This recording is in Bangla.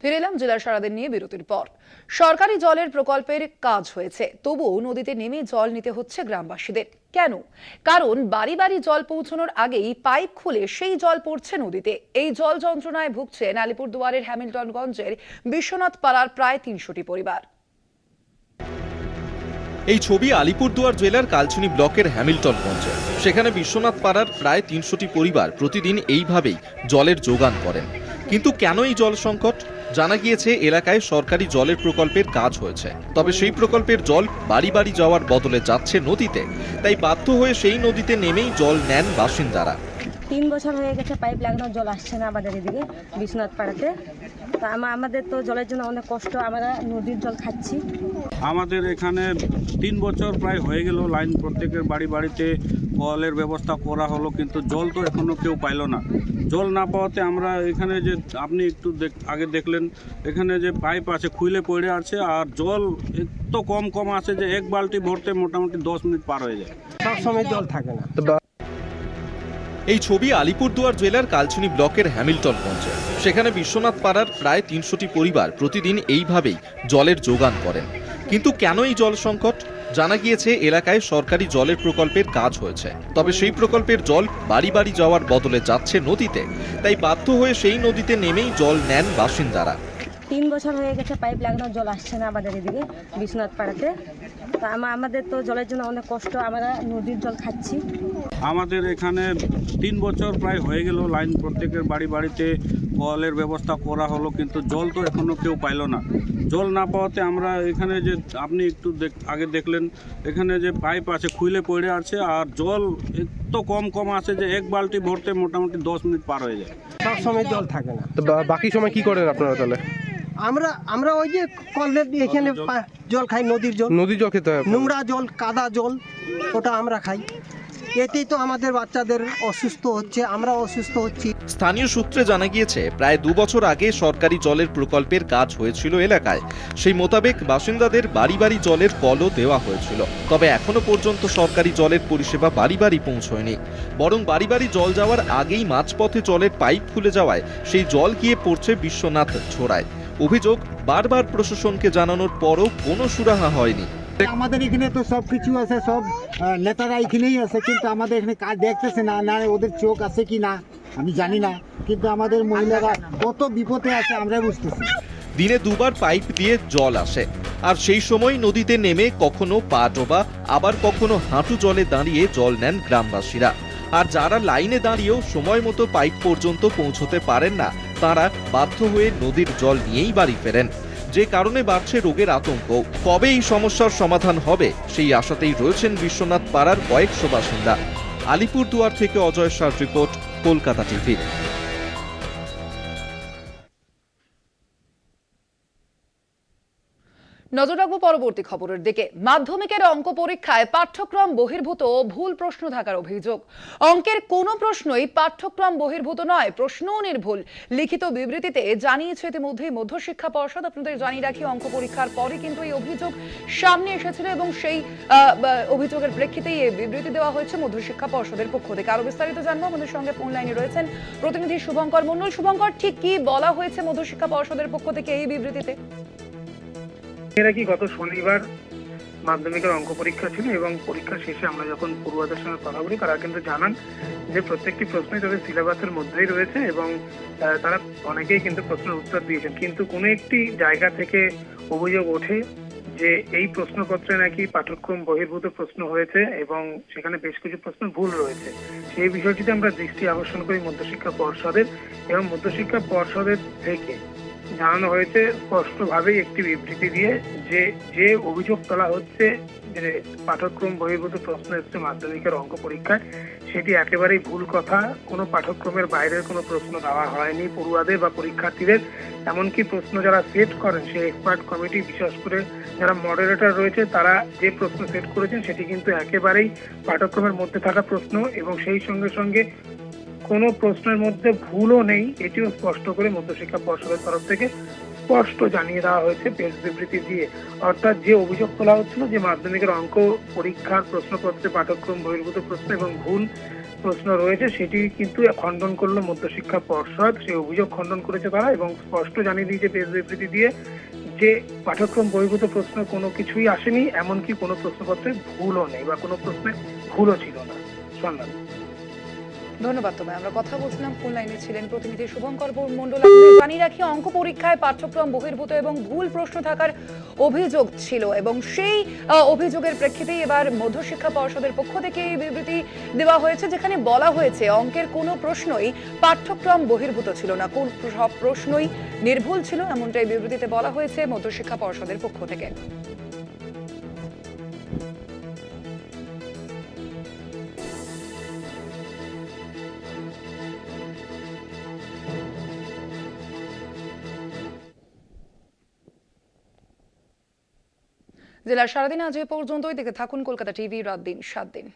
ফিরে এলাম জেলার সারাদিন নিয়ে বিরতির পর। সরকারি জলের প্রকল্পের কাজ হয়েছে। তবুও নদীতে নেমে জল নিতে হচ্ছে গ্রামবাসীদের। কেন? কারণ বাড়ি বাড়ি জল পৌঁছানোর আগেই পাইপ খুলে সেই জল পড়ছে নদীতে। এই জল যন্ত্রণায় ভুগছেন আলিপুরদুয়ারের হ্যামিল্টনগঞ্জের বিশ্বনাথ পাড়ার প্রায় তিনশোটি পরিবার। এই ছবি আলিপুরদুয়ার জেলার কালচিনি ব্লকের হ্যামিল্টনগঞ্জে। সেখানে বিশ্বনাথ পাড়ার প্রায় তিনশোটি পরিবার প্রতিদিন এইভাবেই জলের যোগান করেন। কিন্তু কেন এই জল সংকট? জানা গিয়েছে এলাকায় সরকারি জলের প্রকল্পের কাজ হয়েছে। তবে সেই প্রকল্পের জল বাড়ি বাড়ি যাওয়ার বদলে যাচ্ছে নদীতে। তাই বাধ্য হয়ে সেই নদীতে নেমেই জল নেন বাসিন্দারা। তিন বছর হয়ে গেছে পাইপ লাগানোর জল আসছে না আমাদের এদিকে বিশ্বনাথ পাড়াতে। তা আমাদের তো জলের জন্য অনেক কষ্ট আমরা নদীর জল খাচ্ছি। আমাদের এখানে তিন বছর প্রায় হয়ে গেল লাইন প্রত্যেকের বাড়ি বাড়িতে কলের ব্যবস্থা করা হলো কিন্তু জল তো এখনও কেউ পাইলো না। জল না পাওয়াতে আমরা এখানে যে আপনি একটু দেখ- আগে দেখলেন এখানে যে পাইপ আছে খুলে পড়ে আছে আর জল এত কম কম আছে যে এক বালতি ভরতে মোটামুটি দশ মিনিট পার হয়ে যায়। সব সময় জল থাকে না। এই ছবি আলিপুরদুয়ার জেলার কালচিনি ব্লকের হ্যামিল্টনগঞ্জে সেখানে বিশ্বনাথ পাড়ার প্রায় তিনশোটি পরিবার প্রতিদিন এইভাবেই জলের যোগান করেন। কিন্তু কেন এই জল সংকট? জানা গিয়েছে এলাকায় সরকারি জলের প্রকল্পের কাজ হয়েছে। তবে সেই প্রকল্পের জল বাড়ি বাড়ি যাওয়ার বদলে যাচ্ছে নদীতে। তাই বাধ্য হয়ে সেই নদীতে নেমেই জল নেন বাসিন্দারা। তিন বছর হয়ে গেছে পাইপ লাগানোর জল আসছে না আমাদের এদিকে বিশ্বনাথ পাড়াতে। তা আমাদের তো জলের জন্য অনেক কষ্ট আমরা নদীর জল খাচ্ছি। আমাদের এখানে তিন বছর প্রায় হয়ে গেল লাইন প্রত্যেকের বাড়ি বাড়িতে কলের ব্যবস্থা করা হলো কিন্তু জল তো এখনও কেউ পাইলো না। জল না পাওয়াতে আমরা এখানে যে আপনি একটু দেখ- আগে দেখলেন এখানে যে পাইপ আছে খুলে পড়ে আছে আর জল এত কম কম আছে যে এক বালতি ভরতে মোটামুটি দশ মিনিট পার হয়ে যায়। সব সময় জল থাকে না। তো বাকি সময় কি করেন আপনারা তাহলে? আমরা আমরা ওই যে কলের এখানে জল খাই নদীর জল। নদীর জল খেতে হয় নোংরা জল কাদা জল ওটা আমরা খাই। এতেই তো আমাদের বাচ্চাদের অসুস্থ হচ্ছে, আমরা অসুস্থ হচ্ছি। স্থানীয় সূত্রে জানা গিয়েছে, প্রায় দু বছর আগে সরকারি জলের প্রকল্পের কাজ হয়েছিল এলাকায়। সেই মোতাবেক বাসিন্দাদের বাড়ি বাড়ি জলের কলও দেওয়া হয়েছিল। তবে এখনও পর্যন্ত সরকারি জলের পরিষেবা বাড়ি বাড়ি পৌঁছয়নি। বরং বাড়ি বাড়ি জল যাওয়ার আগেই মাঝপথে জলের পাইপ খুলে যাওয়ায় সেই জল গিয়ে পড়ছে বিশ্বনাথ ছোড়ায় অভিযোগ, বারবার প্রশাসনকে জানানোর পরও কোনো সুরাহা হয়নি। আমাদের এখানে তো সব কিছু আছে, সব নেতারা এখানেই আছে, কিন্তু আমাদের এখানে কাজ দেখতেছে না না ওদের চোখ আছে কি না, আমি জানি না, কিন্তু আমাদের মহিলারা কত বিপদে আছে আমরা বুঝতেছি। দিনে দুবার পাইপ দিয়ে জল আসে, আর সেই সময় নদীতে নেমে কখনো পা ডোবা, আবার কখনো হাঁটু জলে দাঁড়িয়ে জল নেন গ্রামবাসীরা। আর যারা লাইনে দাঁড়িয়েও সময় মতো পাইপ পর্যন্ত পৌঁছতে পারেন না, তারা বাধ্য হয়ে নদীর জল নিয়েই বাড়ি ফেরেন। যে কারণে বাড়ছে রোগের আতঙ্ক। কবে এই সমস্যার সমাধান হবে, সেই আশাতেই রয়েছেন বিশ্বনাথ পাড়ার কয়েকশো বাসিন্দা আলিপুরদুয়ার থেকে অজয় সার রিপোর্ট, কলকাতা টিভি। নজর রাখব পরবর্তী খবরের দিকে। মাধ্যমিকের অঙ্ক পরীক্ষায় পাঠ্যক্রম বহির্ভূত ভুল প্রশ্ন থাকার অভিযোগ। অঙ্কের কোনো প্রশ্নই পাঠ্যক্রম বহির্ভূত নয়, প্রশ্নও নির্ভুল। লিখিত বিবৃতিতে জানিয়েছে ইতিমধ্যেই মধ্যশিক্ষা পর্ষদ। আপনাদের জানিয়ে রাখি, অঙ্ক পরীক্ষার পরে কিন্তু এই অভিযোগ সামনে এসেছিল এবং সেই অভিযোগের প্রেক্ষিতেই এই বিবৃতি দেওয়া হয়েছে মধ্যশিক্ষা পর্ষদের পক্ষ থেকে। আরও বিস্তারিত জানব। আমাদের সঙ্গে ফোন লাইনে রয়েছেন প্রতিনিধি শুভঙ্কর মন্ডল শুভঙ্কর, ঠিক কি বলা হয়েছে মধ্যশিক্ষা পর্ষদের পক্ষ থেকে এই বিবৃতিতে? এরা কি গত শনিবার মাধ্যমিকের অঙ্ক পরীক্ষা ছিল এবং পরীক্ষা শেষে আমরা যখন পড়ুয়াদের সঙ্গে কথা বলি, তারা কিন্তু জানান যে প্রত্যেকটি প্রশ্নই তাদের সিলেবাসের মধ্যেই রয়েছে এবং তারা অনেকেই কিন্তু প্রশ্নের উত্তর দিয়েছেন। কিন্তু কোনো একটি জায়গা থেকে অভিযোগ ওঠে যে এই প্রশ্নপত্রে নাকি পাঠ্যক্রম বহির্ভূত প্রশ্ন হয়েছে এবং সেখানে বেশ কিছু প্রশ্ন ভুল রয়েছে। সেই বিষয়টিতে আমরা দৃষ্টি আকর্ষণ করি মধ্যশিক্ষা পর্ষদের এবং মধ্যশিক্ষা পর্ষদের থেকে। জানানো হয়েছে স্পষ্টভাবেই একটি বিবৃতি দিয়ে যে যে অভিযোগ তোলা হচ্ছে যে পাঠ্যক্রম বহির্ভূত প্রশ্ন এসছে মাধ্যমিকের অঙ্ক পরীক্ষায়, সেটি একেবারেই ভুল কথা। কোনো পাঠ্যক্রমের বাইরের কোনো প্রশ্ন দেওয়া হয়নি। পড়ুয়াদের বা পরীক্ষার্থীদের এমনকি প্রশ্ন যারা সেট করেন, সেই এক্সপার্ট কমিটি বিশেষ করে যারা মডারেটর রয়েছে, তারা যে প্রশ্ন সেট করেছেন, সেটি কিন্তু একেবারেই পাঠ্যক্রমের মধ্যে থাকা প্রশ্ন এবং সেই সঙ্গে সঙ্গে কোনো প্রশ্নের মধ্যে ভুলও নেই। এটিও স্পষ্ট করে মধ্যশিক্ষা পর্ষদের তরফ থেকে স্পষ্ট জানিয়ে দেওয়া হয়েছে প্রেস বিবৃতি দিয়ে। অর্থাৎ যে অভিযোগ তোলা হচ্ছিল যে মাধ্যমিকের অঙ্ক, পরীক্ষার প্রশ্নপত্রে পাঠ্যক্রম বহির্ভূত প্রশ্ন এবং ভুল প্রশ্ন রয়েছে, সেটি কিন্তু খণ্ডন করল মধ্যশিক্ষা পর্ষদ। সেই অভিযোগ খণ্ডন করেছে তারা এবং স্পষ্ট জানিয়ে দিয়েছে প্রেস বিবৃতি দিয়ে যে পাঠ্যক্রম বহির্ভূত প্রশ্ন কোনো কিছুই আসেনি, এমনকি কোনো প্রশ্নপত্রে ভুলও নেই বা কোনো প্রশ্নে ভুলও ছিল না। সন্ধান ধন্যবাদ তোমায়। আমরা কথা বলছিলাম ফোন লাইনে ছিলেন প্রতিনিধি শুভঙ্কর মন্ডল জানিয়ে রাখি, অঙ্ক পরীক্ষায় পাঠ্যক্রম বহির্ভূত এবং ভুল প্রশ্ন থাকার অভিযোগ ছিল এবং সেই অভিযোগের প্রেক্ষিতেই এবার মধ্যশিক্ষা পর্ষদের পক্ষ থেকে এই বিবৃতি দেওয়া হয়েছে, যেখানে বলা হয়েছে অঙ্কের কোনো প্রশ্নই পাঠ্যক্রম বহির্ভূত ছিল না। কোন সব প্রশ্নই নির্ভুল ছিল, এমনটাই বিবৃতিতে বলা হয়েছে মধ্যশিক্ষা পর্ষদের পক্ষ থেকে। জেলার সারাদিন আজ এ পর্যন্তই। দেখে থাকুন কলকাতা টিভি রাত দিন সাত দিন।